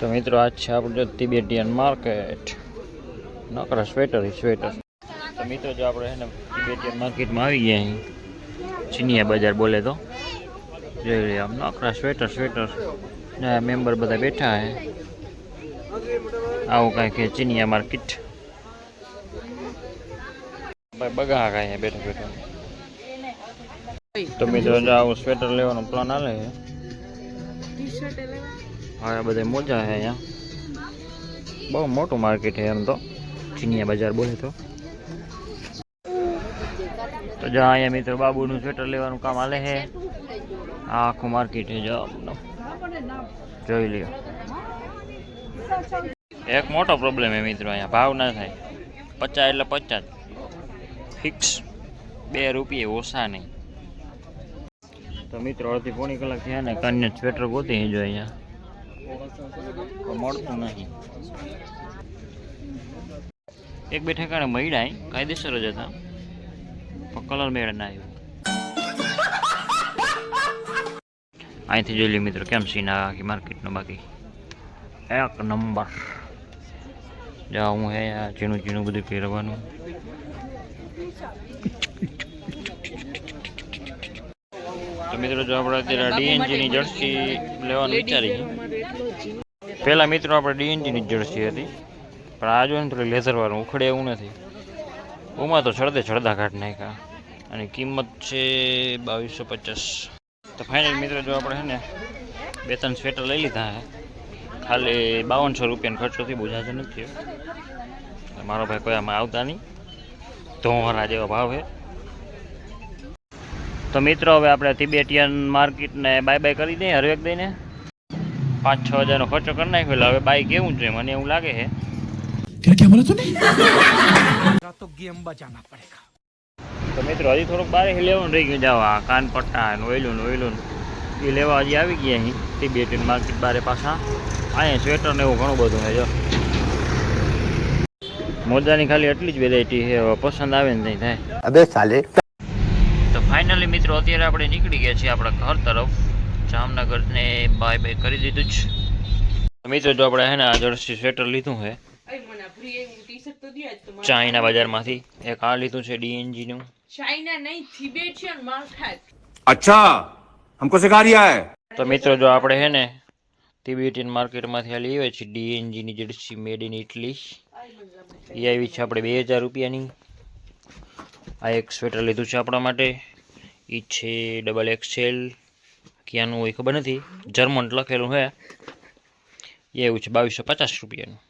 તો મિત્રો, આજ છે આપણું તિબેટિયન માર્કેટ. નકર સ્વેટર સ્વેટર. તો મિત્રો, જો આપણે છે તિબેટિયન માર્કેટમાં આવી ગયા અહીં, ચીનિયા બજાર બોલે તો. જોઈ લઈએ આમ નકરા સ્વેટર સ્વેટર. ને મેમ્બર બધા બેઠા હે. આવું કાંઈ કે ચીનિયા માર્કેટ. ભાઈ બગા કાંઈ બેઠા બેઠા. તો મિત્રો, જો આવું સ્વેટર લેવાનો પ્લાન હાલે છે. હા બધા મોજા છે અહીંયા. બહુ મોટું માર્કેટ છે એમ તો. ચીનિયા બજાર બોલે તો. તો જો અહીંયા મિત્રો બાબુનું સ્વેટર લેવાનું કામ હાલે છે આ આખું માર્કેટ છે જોઈ લ્યો. એક મોટો પ્રોબ્લેમ છે મિત્રો અહીંયા, ભાવ ના થાય. પચાસ એટલે પચાસ. ફિક્સ બે રૂપિયે ઓછા નહીં. તો મિત્રો અડધી પોણી કલાક થયા ને કન્યા સ્વેટર ગોતી જો અહીંયા. મળતું નહીં. એક બે ઠેકાણે મળ્યા કાયદેસર જ હતા, પણ કલર મેળ ના આવ્યો. અહીંથી જોઈ લઈએ મિત્રો, કેમ સીન આખી માર્કેટનો બાકી? એક નંબર. જા હું હે ઝીણું ઝીણું બધું પહેરવાનું. તો મિત્રો જો આપણે અત્યારે ડીએનજીની જર્સી લેવાનું વિચારીએ. પહેલાં મિત્રો આપણે ડીએનજીની જર્સી હતી પણ આ જો ને થોડી લેઝરવાળું ઉખડે એવું નથી. ઉમાં તો છડદે છડદા કાઢ નાખ્યા. અને કિંમત છે બાવીસો પચાસ. તો ફાઇનલ મિત્રો જો આપણે છે ને બે ત્રણ સ્વેટર લઈ લીધા હે. ખાલી બાવનસો રૂપિયાનો ખર્ચો થી બુઝાતો નથી મારો ભાઈ કોઈ આમાં આવતા નહીં. તો જેવા જેવો ભાવ છે. તો મિત્રો હવે આપણે તિબેટિયન માર્કેટને બાય બાય કરી દઈએ હરવેક દઈને. પાંચ છ હજારનો ખર્ચો કરી નાખ્યો એટલે હવે બાય કેવું છે? મને એવું લાગે છે. તો મિત્રો હજી થોડુંક બારે લેવાનું રહી ગયું જાવ આ કાન પટ્ટા ઓઈલું ઓઈલું એ લેવા હજી આવી ગયા અહીં તિબેટિયન માર્કેટ બારે પાછા. અહીંયા સ્વેટર ને એવું ઘણું બધું છે જો. મોજાની ખાલી એટલી જ વેરાયટી છે. પસંદ આવે ને નહીં થાય. અબે સાલે. મિત્રો અત્યારે આપણે નીકળી ગયા છીએ આપણા ઘર તરફ જામનગરને બાય બાય કરી દીધું છે તો મિત્રો જો આપણે હે ને આ જર્સી સ્વેટર લીધું છે ચાઇના બજારમાંથી એક આ લીધું છે ડીએનજીનું ચાઇના નહીં થિબેટિયન માર્કેટ अच्छा हमको सिखा रिया है તો મિત્રો જો આપણે હે ને તિબેટિયન માર્કેટમાંથી આ લઈએ છીએ ડીએનજીની જર્સી મેડ ઇન ઇટલી એ આવી છે આપણે બે હજાર રૂપિયાની આ એક સ્વેટર લીધું છે આપણા માટે એ છે ડબલ એક્સેલ ક્યાંનું હોય ખબર નથી. જર્મન લખેલું છે એવું છે, બાવીસો પચાસ રૂપિયાનું.